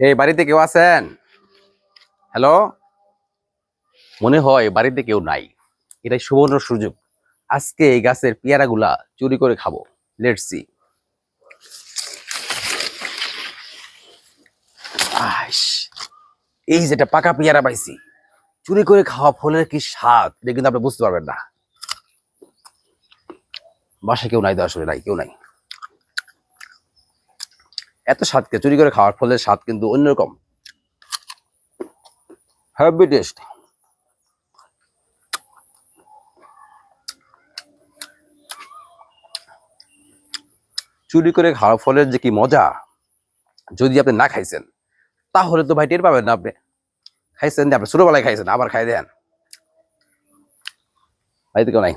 এই বাড়িতে কেউ আছেন? হ্যালো মনে হয় বাড়িতে কেউ নাই। এটাই সুবর্ণ সুযোগ। আজকে এই গাছের পেয়ারাগুলা চুরি করে খাব। লেটস এই যেটা পাকা পেয়ারা পাইছি। চুরি করে খাওয়া ফলের কি স্বাদ? এটা কিন্তু আপনি বুঝতে পারবেন না। বাসায় কেউ নাই তো আসলে নাই, কেউ নাই। এত স্বাদকে চুরি করে খাওয়ার ফলে স্বাদ কিন্তু অন্যরকম। হ্যাভি টেস্ট চুরি করে খাওয়ার ফলের যে কি মজা, যদি আপনি না খাইছেন, তাহলে তো ভাই টের পাবেন না আপনি। খাইছেন আপনি ছোটবেলায় খাইছেন, আবার খাই দেন। ভাই তো কেউ নাই।